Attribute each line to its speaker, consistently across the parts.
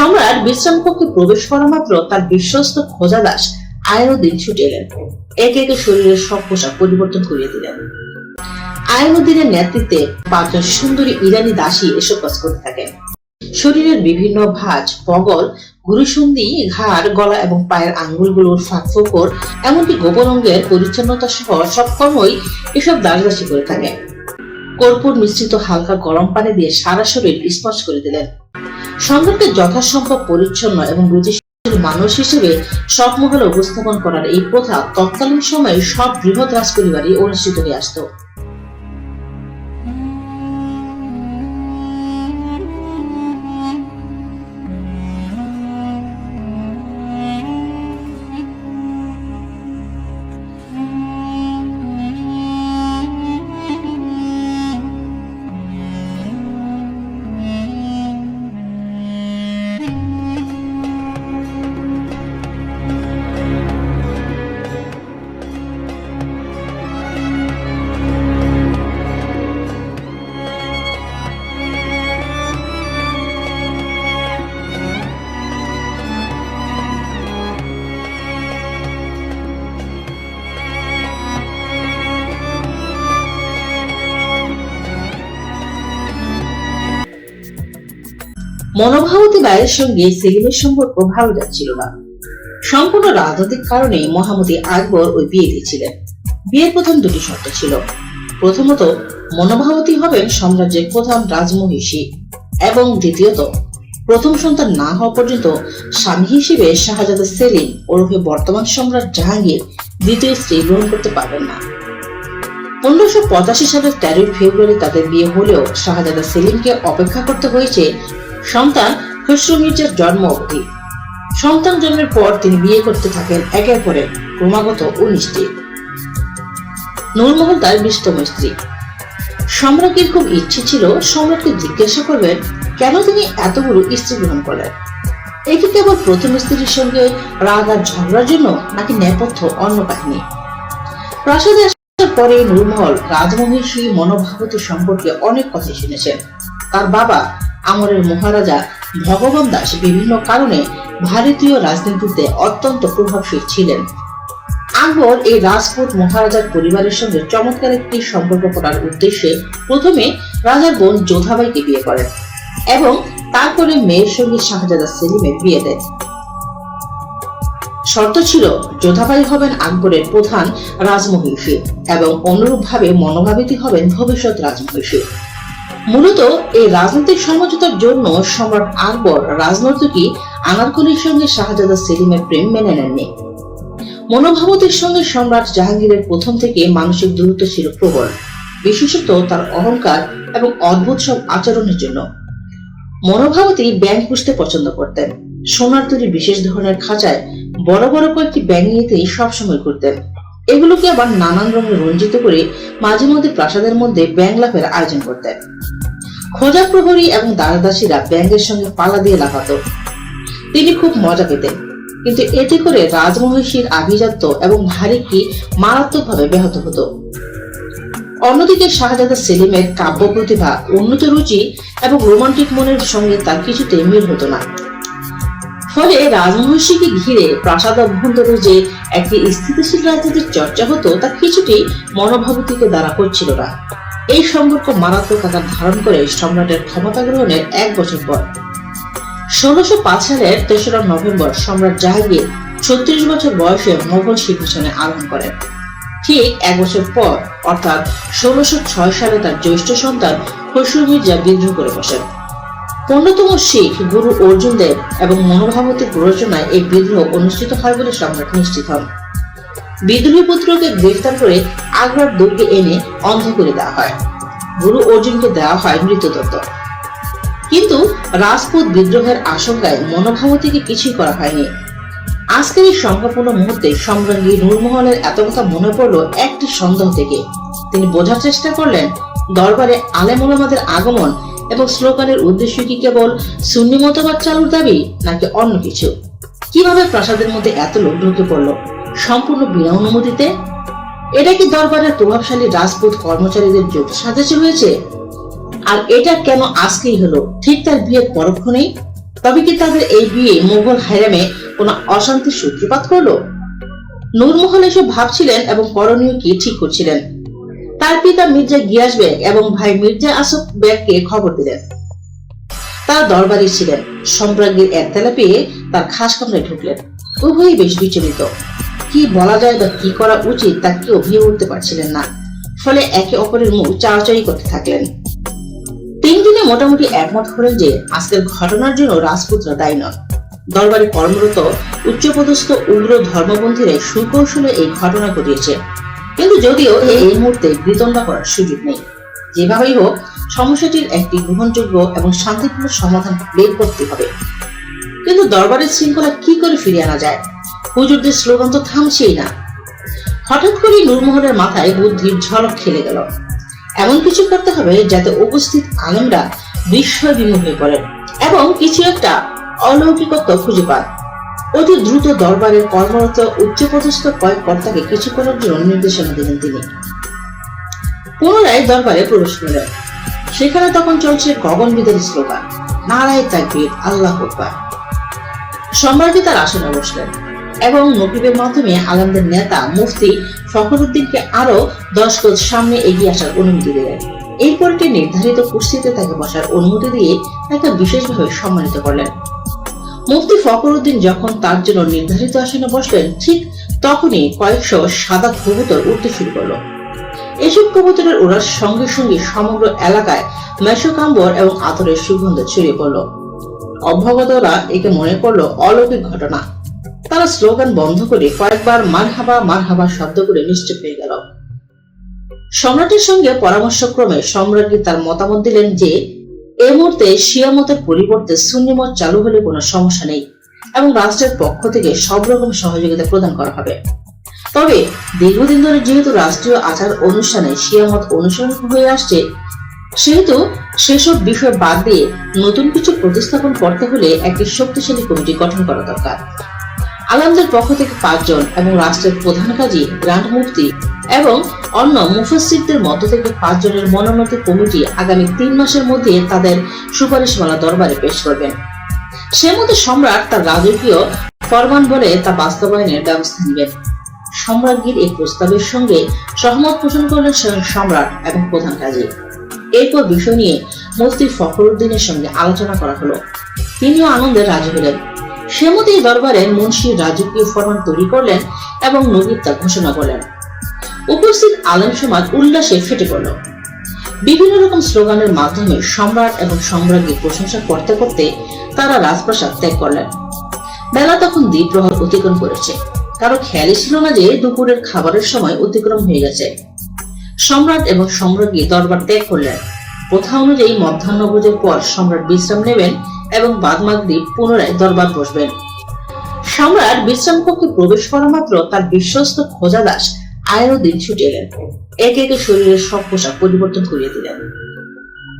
Speaker 1: সম্রাট বিশ্রাম কক্ষে প্রবেশ করা মাত্র তার বিশ্বস্ত খোজা দাস আয়নুদ্দিন ছুটে এলেন। একে একে শরীরের সব পোশাক পরিবর্তন করিয়ে দিলেন। আয়নুদ্দিনের নেতৃত্বে পাঁচজন সুন্দরী ইরানি দাসী এসব কাজ করতে থাকেন শরীরের বিভিন্ন ভাঁজ পগল গুরুসন্ধি ঘাড়, গলা এবং পায়ের আঙ্গুলগুলোর ফাঁক ফোকর, এমনকি গোপন অঙ্গের পরিচ্ছন্নতা সহ সব কর্মই এসব দাসদাসী করে থাকে। কর্পূর মিশ্রিত হালকা গরম পানি দিয়ে সারা শরীর স্পর্শ করে দিলেন। সম্রাটকে যথাসম্ভব পরিচ্ছন্ন এবং রুচিশীল মানুষ হিসেবে সব মহলে উপস্থাপন করার এই প্রথা তৎকালীন সময়ে সব বৃহৎ রাজ পরিবারই অনুষ্ঠিত হয়ে আসতো। মনোভাবতী বায়ের সঙ্গে সেলিমের সম্পর্ক ভালো যাচ্ছিল না। সম্পূর্ণ রাজনৈতিক কারণে মহামতি আকবর ওই বিয়ে দিয়েছিলেন বিয়ের প্রথম দুটি শর্ত ছিল। প্রথমত মনোভাবতী হবেন সাম্রাজ্যের প্রধান রাজমহিষী এবং দ্বিতীয়ত, প্রথম সন্তান না হওয়া পর্যন্ত স্বামী হিসেবে শাহজাদা সেলিম ওরফে বর্তমান সম্রাট জাহাঙ্গীর দ্বিতীয় স্ত্রী গ্রহণ করতে পারবেন না। পনেরোশো পঁচাশি সালের তেরোই ফেব্রুয়ারি তাদের বিয়ে হলেও শাহজাদা সেলিমকে অপেক্ষা করতে হয়েছে সন্তান খসরু মির্জার জন্ম অবধি। সন্তান জন্মের পর তিনি বিয়ে করতে থাকেন একের পরে ক্রমাগত উনিশটি নূরমহল তার বিশতম স্ত্রী। সম্রাটের খুব ইচ্ছে ছিল সম্রাটকে জিজ্ঞাসা করবেন, কেন তিনি এতগুলো স্ত্রী গ্রহণ করলেন? এটি কেবল প্রথম স্ত্রীর সঙ্গে রাগ আর ঝগড়ার জন্য, নাকি নেপথ্য অন্য কাহিনী? প্রাসাদে আসার পরে নূরমহল রাজমহিষী মনোভাবতী সম্পর্কে অনেক কথা শুনেছেন। তার বাবা আমরের মহারাজা ভগবান দাস বিভিন্ন কারণে ভারতীয় রাজনীতিতে অত্যন্ত প্রভাবশীল ছিলেন। আকবর এই রাজপুত মহারাজার পরিবারের সঙ্গে চমৎকার একটি সম্পর্ক করার উদ্দেশ্যে প্রথমে রাজার বোন যোধাবাইকে বিয়ে করেন এবং তারপরে মেয়ের সঙ্গে শাহজাদা সেলিমের বিয়ে দেন। শর্ত ছিল, যোধাবাই হবেন আকবরের প্রধান রাজমহিষী এবং অনুরূপভাবে মনোভাবিতী হবেন ভবিষ্যৎ রাজমহিষী। মূলত এই রাজনৈতিক সমঝোতার জন্য সম্রাট আকবর রাজনৈতিকী আনারকলির সঙ্গে শাহজাদা সেলিমের প্রেম মেনে নেননি। মনোভাবতীর সঙ্গে সম্রাট জাহাঙ্গীরের প্রথম থেকে মানসিক দূরত্ব ছিল প্রবল, বিশেষত তার অহংকার এবং অদ্ভুত সব আচরণের জন্য। মনোভাবতী ব্যাং পুষতে পছন্দ করতেন। সোনার তৈরি বিশেষ ধরনের খাঁচায় বড় বড় কয়েকটি ব্যাং নিয়েতেই সবসময় করতেন এগুলোকে আবার নানান রঙে রঞ্জিত করে মাঝে মধ্যে প্রাসাদের মধ্যে ব্যাং লাফের আয়োজন করতেন খোঁজা প্রহরী এবং দাসদাসীরা ব্যাঙের সঙ্গে পালা দিয়ে লাফাতো। তিনি খুব মজা পেতেন, কিন্তু এতে করে রাজমহিষীর আভিজাত্য এবং ভারিকটি মারাত্মকভাবে ব্যাহত হতো। অন্যদিকে শাহজাদা সেলিমের কাব্য প্রতিভা, উন্নত রুচি এবং রোমান্টিক মনের সঙ্গে তার কিছুতে মিল হতো না। ফলে রাজমহিষীকে ঘিরে প্রাসাদ অভ্যন্তরে যে একটি স্থিতিশীল রাজনীতির চর্চা হতো, তা কিছুটি মনোভাবতীকে দ্বারা করছিল না। এই সম্পর্ক মারাত্মক আকার ধারণ করে সম্রাটের ক্ষমতা গ্রহণের এক বছর পর। ষোলশো পাঁচ সালের তেসরা নভেম্বর সম্রাট জাহাঙ্গীর ছত্রিশ বছর বয়সে মোগল সিংহাসনে আরোহণ করেন। ঠিক এক বছর পর, অর্থাৎ ষোলশো ছয় সালে তার জ্যৈষ্ঠ সন্তান খসরু মির্জা বিদ্রোহ করে বসেন। অন্যতম শিখ গুরু অর্জুন দেব এবং মনোভাবতীর প্ররোচনায় এই বিদ্রোহ অনুষ্ঠিত হয় বলে সম্রাট নিশ্চিত হন। বিদ্রোহী পুত্রকে গ্রেফতার করে আগ্রার দুর্গে এনে অন্ধ করে দেওয়া হয়। গুরু অর্জুনকে দেওয়া হয় মৃত্যুদত্ত কিন্তু রাজপুত বিদ্রোহের আশঙ্কায় মনোভাবতীকে কিছুই করা হয়নি। আজকের এই সংখ্যাপূর্ণ মুহূর্তে সম্রাজ্ঞী নূরমহলের এত কথা মনে পড়ল একটি সন্দেহ থেকে। তিনি বোঝার চেষ্টা করলেন, দরবারে আলেম ওলামাদের আগমন এবং স্লোগানের উদ্দেশ্য কি কেবল সুন্নি মতবাদ চালুর দাবি, নাকি অন্য কিছু? কীভাবে প্রাসাদের মধ্যে এত লোক ঢুকে পড়ল? সম্পূর্ণ বিনা অনুমতিতে? এটা কি দরবারের প্রভাবশালী রাজপুত কর্মচারীদের যোগ সাজেছে হয়েছে? আর এটা কেন আজকেই হলো? ঠিক তার বিয়ের পরক্ষণেই? তবে কি তাদের এই বিয়ে মোগল হাইরামে কোনো অশান্তির সূত্রপাত করল? নূরমহল এসব ভাবছিলেন এবং করণীয় কি ঠিক করছিলেন? তার পিতা মির্জা গিয়াস বেগ এবং ভাই মির্জা আসফ বেগকে খবর দিলেন। তারা দরবারে ছিলেন। সম্রাজ্ঞীর একতলা পেয়ে তার খাস কামরায় ঢুকলেন। উভয়ই বেশ বিচলিত। কি বলা যায় বা কি করা উচিত তা কেউ ভেবে উঠতে পারছিলেন না। ফলে একে অপরের মুখ চাওয়াচাই করতে থাকলেন। তিন দিনে মোটামুটি একমত হলেন যে আজকের ঘটনার জন্য রাজপুতরা দায়ী নন। দরবারে কর্মরত, উচ্চপদস্থ উগ্র ধর্মবন্ধীরা সুকৌশলে এই ঘটনা ঘটিয়েছে। কিন্তু যদিও এই মুহূর্তে বিতণ্ডা করার সুযোগ নেই। যেভাবেই হোক, সমস্যাটির একটি গ্রহণযোগ্য এবং শান্তিপূর্ণ সমাধান বের করতে হবে। কিন্তু দরবারের শৃঙ্খলা কি করে ফিরিয়ে আনা যায়? হুজুরদের স্লোগান তো থামছেই না। হঠাৎ করে নূরমোহনের মাথায় বুদ্ধির ঝলক খেলে গেল। এমন কিছু করতে হবে যাতে উপস্থিত আলেমরা বিস্ময় বিমুখ হয়ে পড়েন এবং কিছু একটা অলৌকিকত্ব খুঁজে পান। অতি দ্রুত দরবারের কর্মরত উচ্চপদস্থ কয়েক কর্তাকে কিছু করার জন্য নির্দেশনা দিলেন তিনি। পুনরায় দরবারে প্রবেশ করলেন। সেখানে তখন চলছে গগন বিদারী স্লোগান, নারায় তাকবীর, আল্লাহ আকবার। সম্রাটই তার আসনে বসলেন এবং নকিবের মাধ্যমে আলমদের নেতা, মুফতি ফখরুদ্দিনকে আরও দশ গজ সামনে এগিয়ে আসার অনুমতি দিলেন। এরপর নির্ধারিত কুর্সিতে তাকে বসার অনুমতি দিয়ে তাকে বিশেষভাবে সম্মানিত করলেন। মুফতি ফখরুদ্দিন যখন তার জন্য নির্ধারিত আসনে বসলেন, ঠিক তখনই কয়েকশো সাদা কবুতর উঠতে শুরু করল। এসব কবুতরের ওড়ার সঙ্গে সঙ্গে সমগ্র এলাকায় মেশকাম্বর এবং আতরের সুগন্ধ ছড়িয়ে পড়ল। অভ্যাগতরা একে মনে করল অলৌকিক ঘটনা। তারা স্লোগান বন্ধ করে কয়েকবার মারহাবা মারহাবা শব্দ করে নিশ্চুপ হয়ে গেল। সম্রাটের সঙ্গে পরামর্শক্রমে সম্রাটকে তার মতামত দিলেন যে এই মুহূর্তে শিয়ামতের পরিবর্তে সুন্নিমত চালু হলে কোনো সমস্যা নেই এবং রাষ্ট্রের পক্ষ থেকে সব রকম সহযোগিতা প্রদান করা হবে। তবে দীর্ঘদিন ধরে যেহেতু রাষ্ট্রীয় আচার অনুষ্ঠানে শিয়ামত অনুসরণ হয়ে আসছে, সেহেতু সেসব বিষয় বাদ দিয়ে নতুন কিছু প্রতিস্থাপন করতে হলে একটি শক্তিশালী কমিটি গঠন করা দরকার। আলামদের পক্ষ থেকে পাঁচজন এবং রাষ্ট্রের প্রধান কাজী, গ্রান্ট মুফতি এবং অন্য মুফাসিদদের মধ্য থেকে পাঁচজনের মনোনীত কমিটি আগামী তিন মাসের মধ্যে তাদের সুপারিশমালা দরবারে পেশ করবেন সে মধ্যে সম্রাট তার রাজকীয় ফরমান বলে তা বাস্তবায়নের ব্যবস্থা নেবেন। সম্রাজ্ঞীর এই প্রস্তাবের সঙ্গে সহমত পোষণ করলেন সম্রাট এবং প্রধান কাজী। এরপর বিষয় নিয়ে মুফতি ফখরুদ্দিনের সঙ্গে আলোচনা করা হলো। তিনিও আনন্দে রাজি হলেন। সে মতেই দরবারে মুন্সি রাজকীয় ফরমান তৈরি করলেন এবং নবীর তা ঘোষণা করলেন। উপস্থিত আলেম সমাজ উল্লাসে ফেটে পড়ল। বিভিন্ন রকম স্লোগানের মাধ্যমে সম্রাট এবং সম্রাজ্ঞীর প্রশংসা করতে করতে তারা রাজপ্রাসাদ ত্যাগ করলেন। বেলা তখন দ্বীপ্রহর অতিক্রম করেছে। কারও খেয়ালই ছিল না যে দুপুরের খাবারের সময় অতিক্রম হয়ে গেছে। সম্রাট এবং সম্রাজ্ঞী দরবার ত্যাগ করলেন। প্রথা অনুযায়ী মধ্যাহ্নভোজের পর সম্রাট বিশ্রাম নেবেন এবং বাদমাগরি পুনরায় দরবার বসবেন। সম্রাট বিশ্রাম কক্ষে প্রবেশ করা মাত্র তার বিশ্বস্ত খোজা দাস আয়ুদ্দিন ছুটে এলেন। একে একে শরীরের সব পোশাক পরিবর্তন করিয়ে দিলেন।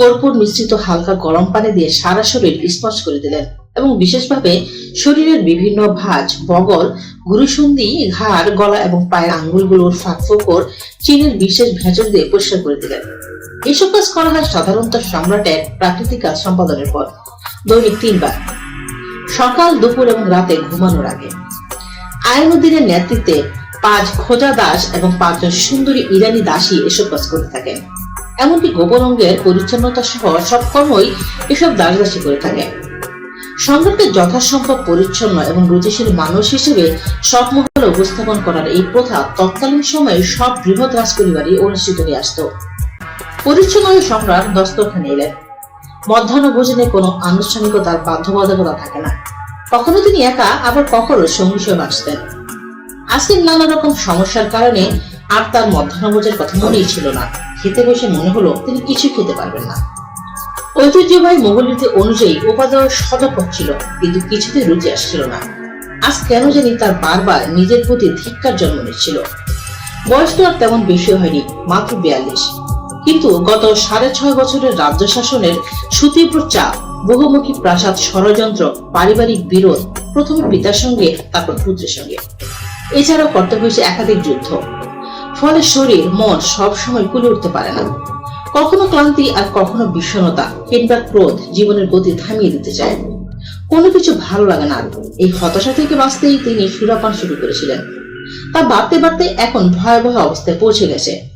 Speaker 1: কর্পূর মিশ্রিত হালকা গরম পানি দিয়ে সারা শরীর স্পর্শ করে দিলেন এবং বিশেষভাবে শরীরের বিভিন্ন ভাঁজ, বগল গুরুসন্ধি ঘাড়, গলা এবং পায়ের আঙ্গুলগুলোর ফাঁক ফোকর চীনের বিশেষ ভেজল দিয়ে পরিষ্কার করে দিলেন। এসব কাজ করা হয় সাধারণত সম্রাটের প্রাকৃতিক কাজ সম্পাদনের পর, দৈনিক তিনবার। সকাল, দুপুর এবং রাতে ঘুমানোর আগে। আয়নুদ্দিনের নেতৃত্বে পাঁচ খোজা দাস এবং পাঁচজন সুন্দরী ইরানি দাসী এসব কাজ করতে থাকেন এমনকি গোপন অঙ্গের পরিচ্ছন্নতা সহ সব কর্মই এসব দাস দাসী করে থাকে। সম্রাটকে যথাসম্ভব পরিচ্ছন্ন এবং রুচিশীল মানুষ হিসেবে সব মহলে উপস্থাপন করার এই প্রথা তৎকালীন সময়ে সব বৃহৎ রাজ পরিবারই অনুষ্ঠিত হয়ে আসত। পরিচ্ছন্ন সম্রাট দস্তরখানে এলেন। মধ্যাহ্ন ভোজনে কোনো আনুষ্ঠানিকতার বাধ্যবাধকতা থাকে না। কখনো তিনি একা, আবার কখনো সঙ্গী সঙ্গে আসতেন। আজকের নানা রকম সমস্যার কারণে আর তার মধ্যাহ্নভোজের কথা মনেই ছিল না। খেতে বসে মনে হলো তিনি কিছু খেতে পারবেন না। ঐতিহ্যবাহী মোগল অনুযায়ী উপাদেয় সজাগ ছিল, কিন্তু কিছুতে রুচি আসছিল না। আজ কেন জানি তার বারবার নিজের প্রতি ধিক্কার জন্ম নিচ্ছিল। বয়স তো আর তেমন বেশি হয়নি, মাত্র বিয়াল্লিশ। কিন্তু গত সাড়ে ছয় বছরের রাজ্য শাসনের সুতীব্র চাপ, বহুমুখী প্রাসাদ ষড়যন্ত্র, পারিবারিক বিরোধ, প্রথমে পিতার সঙ্গে, তারপর পুত্রের সঙ্গে। এছাড়াও করতে হয়েছে একাধিক যুদ্ধ। ফলে শরীর, মন সব সময় কুলে উঠতে পারে না। কখনো ক্লান্তি আর কখনো বিষণ্ণতা কিংবা ক্রোধ জীবনের গতি থামিয়ে দিতে চায়। কোনো কিছু ভালো লাগে না। এই হতাশা থেকে বাঁচতেই তিনি সুরাপান শুরু করেছিলেন। তা বাড়তে বাড়তে এখন ভয়াবহ অবস্থায় পৌঁছে গেছে।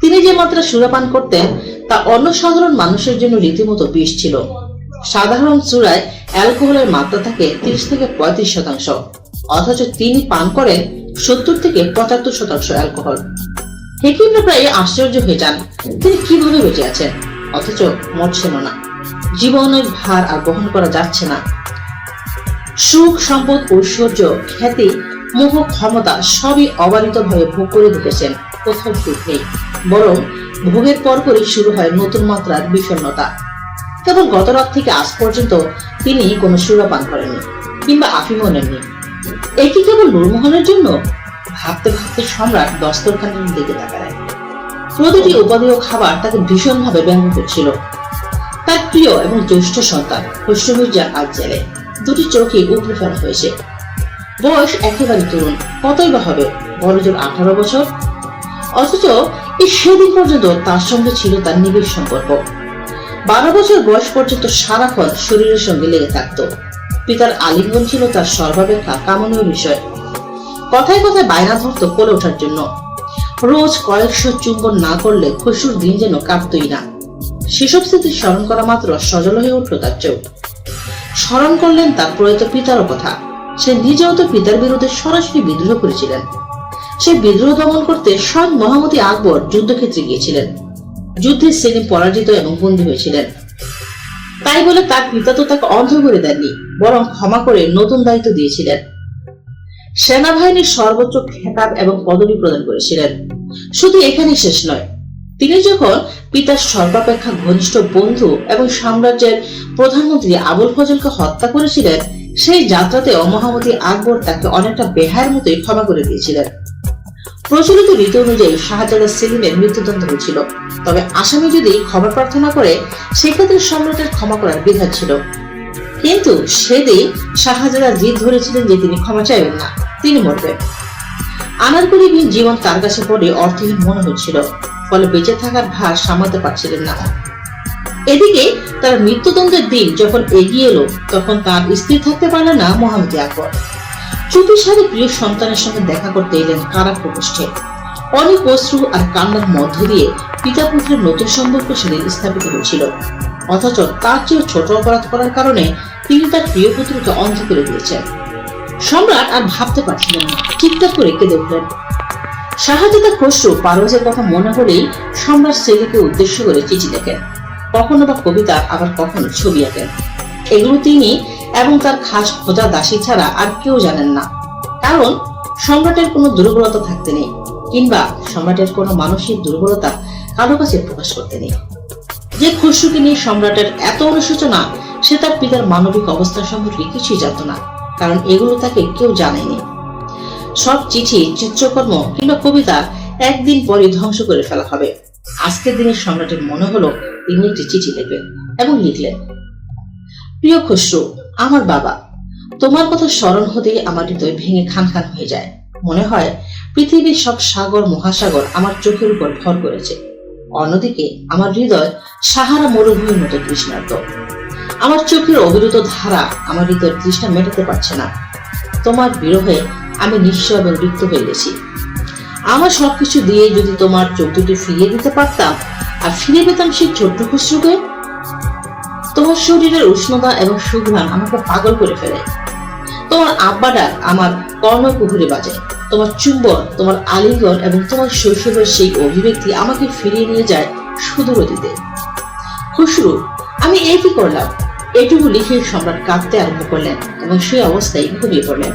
Speaker 1: তিনি যে মাত্রা সুরাপান করতেন, তা অন্য সাধারণ মানুষের জন্য রীতিমতো বিষ ছিল। সাধারণ চূড়ায় অ্যালকোহলের মাত্রা থাকে তিরিশ থেকে পঁয়ত্রিশ শতাংশ। অথচ তিনি পান করেন সত্তর থেকে পঁচাত্তর শতাংশ অ্যালকোহল। হেকিমরা প্রায় আশ্চর্য হয়ে যান, তিনি কীভাবে বেঁচে আছেন? অথচ মরছেন না। জীবনের ভার আর বহন করা যাচ্ছে না। সুখ, সম্পদ, ঐশ্বর্য, খ্যাতি, মোহ, ক্ষমতা সবই অবারিতভাবে ভোগ করে দিতেছেন, কোথাও সুখ নেই। বরং ভোগের পরপরই শুরু হয় নতুন মাত্রার বিষণ্ণতা। কেবল গত রাত থেকে আজ পর্যন্ত তিনি কোনো সুরাপান করেননি কিংবা আফিমও নেননি। এ কেবল নুরমোহনের জন্য? ভাবতে ভাবতে সম্রাট দস্তরখানের দিকে তাকায় প্রতিটি উপাদেয় খাবার তাকে ভীষণভাবে ব্যঙ্গ করছিল। তার প্রিয় এবং জ্যেষ্ঠ সন্তান খসরু আজ জেলে। দুটি চোখে উপড়ে ফেলা হয়েছে। বয়স একেবারে তরুণ, কতই বা হবে? বড়জোর আঠারো বছর? অথচ এই সেদিন পর্যন্ত তার সঙ্গে ছিল তার নিবিড় সম্পর্ক। বারো বছর বয়স পর্যন্ত সারাক্ষণ শরীরের সঙ্গে লেগে থাকতো। পিতার আলিঙ্গন ছিল তার সর্বাপেক্ষা কামনীয় বিষয়। কথায় কথায় বায়না ধরতো কোলে ওঠার জন্য। রোজ কয়েকশো চুম্বন না করলে খসুর দিন যেন কাটতই না। সেসব স্মৃতি স্মরণ করা মাত্র সজল হয়ে উঠল তার চোখ। স্মরণ করলেন তার প্রয়াত পিতারও কথা। সে নিজেও তো পিতার বিরুদ্ধে সরাসরি বিদ্রোহ করেছিলেন। সে বিদ্রোহ দমন করতে স্বয়ং মহামতি আকবর যুদ্ধক্ষেত্রে গিয়েছিলেন। যুদ্ধে সেলিম পরাজিত এবং বন্দী হয়েছিলেন। তাই বলে তার পিতা তো তাকে অন্ধ করে দেননি, বরং ক্ষমা করে নতুন দায়িত্ব দিয়েছিলেন। সেনাবাহিনীর সর্বোচ্চ খেতাব এবং পদবি প্রদান করেছিলেন। শুধু এখানেই শেষ নয়, তিনি যখন পিতার সর্বাপেক্ষা ঘনিষ্ঠ বন্ধু এবং সাম্রাজ্যের প্রধানমন্ত্রী আবুল ফজলকে হত্যা করেছিলেন, সেই যাত্রাতে মহামতি আকবর তাকে অনেকটা বেহায়ের মতোই ক্ষমা করে দিয়েছিলেন। প্রচলিত রীতি অনুযায়ী শাহজাদা সেলিমের মৃত্যুদণ্ড হয়েছিল। তবে আসামি যদি ক্ষমা প্রার্থনা করে, সেক্ষেত্রে সম্রাটের ক্ষমা করার বিধান ছিল। কিন্তু সেদিন শাহজাদা জিদ ধরেছিলেন যে তিনি ক্ষমা চাইবেন না, তিনি মরবেন। আনারকলি বিন জীবন তার কাছে পড়ে অর্থহীন মনে হচ্ছিল, ফলে বেঁচে থাকার ভার সামলাতে পারছিলেন না। এদিকে তার মৃত্যুদণ্ডের দিন যখন এগিয়ে এলো, তখন তার স্ত্রী থাকতে পারলেন না মহামতি আকবর। চুপির প্রিয় সন্তানের সঙ্গে দেখা করতে এলেন কারা প্রকোষ্ঠে? অনেক অশ্রু আর কান্নার মধ্য দিয়ে পিতা পুত্রের নতুন সম্পর্ক সেদিন স্থাপিত হয়েছিল। অথচ তার চেয়ে ছোট অপরাধ করার কারণে তিনি তার প্রিয় পুত্রকে অন্ধ করে দিয়েছেন। সম্রাট আর ভাবতে পারছিলেন না চিৎকার করে কেঁদে উঠলেন শাহজাদা খসরু পারভেজের কথা মনে হলেই সম্রাট সেলিকে উদ্দেশ্য করে চিঠি দেখেন কখনো বা কবিতা আবার কখনো ছবি আঁকেন। এগুলো তিনি এবং তার খাস খোঁজা দাসী ছাড়া আর কেউ জানেন না। কারণ সম্রাটের কোনো দুর্বলতা থাকতে নেই, কিংবা সম্রাটের কোনো মানসিক দুর্বলতা কারও কাছে প্রকাশ করতে নেই। যে খসরুকে নিয়ে সম্রাটের এত অনুশোচনা, সে তার পিতার মানবিক অবস্থা সম্পর্কে কিছুই জানত না, কারণ এগুলো তাকে কেউ জানেনি। সব চিঠি, চিত্রকর্ম কিংবা কবিতা একদিন পরে ধ্বংস করে ফেলা হবে। আজকের দিনে সম্রাটের মনে হলো তিনি একটি চিঠি লিখবেন এবং লিখলেন। প্রিয় খসরু, আমার বাবা। তোমার কথা স্মরণ হতেই আমার হৃদয় ভেঙে খান খান হয়ে যায়। মনে হয় পৃথিবীর সব সাগর, মহাসাগর আমার চোখের উপর ভর করেছে। অন্যদিকে আমার হৃদয় সাহারা মরুভূমির মতো তৃষ্ণার্ত। আমার চোখের অবিরত ধারা আমার হৃদয়ের তৃষ্ণা মেটাতে পারছে না। তোমার বিরহে আমি নিঃস্ব এবং রিক্ত হয়ে গেছি। আমার সবকিছু দিয়ে যদি তোমার চোখ দুটি ফিরিয়ে দিতে পারতাম, আর ফিরে পেতাম সেই ছোট্ট খুশরুকে তোমার শরীরের উষ্ণতা এবং সুঘ্রাণ আমাকে পাগল করে ফেলে। তোমার আব্বা ডাক আমার কর্ণকুহুরে বাজে। তোমার চুম্বন, তোমার আলিঙ্গন এবং তোমার শৈশবের সেই অভিব্যক্তি আমাকে ফিরিয়ে নিয়ে যায় সুদূর অতীতে। খুশরু আমি এই কি করলাম? এটুকু লিখে সম্রাট কাঁদতে আরম্ভ করলেন এবং সেই অবস্থায় ঘুমিয়ে পড়লেন।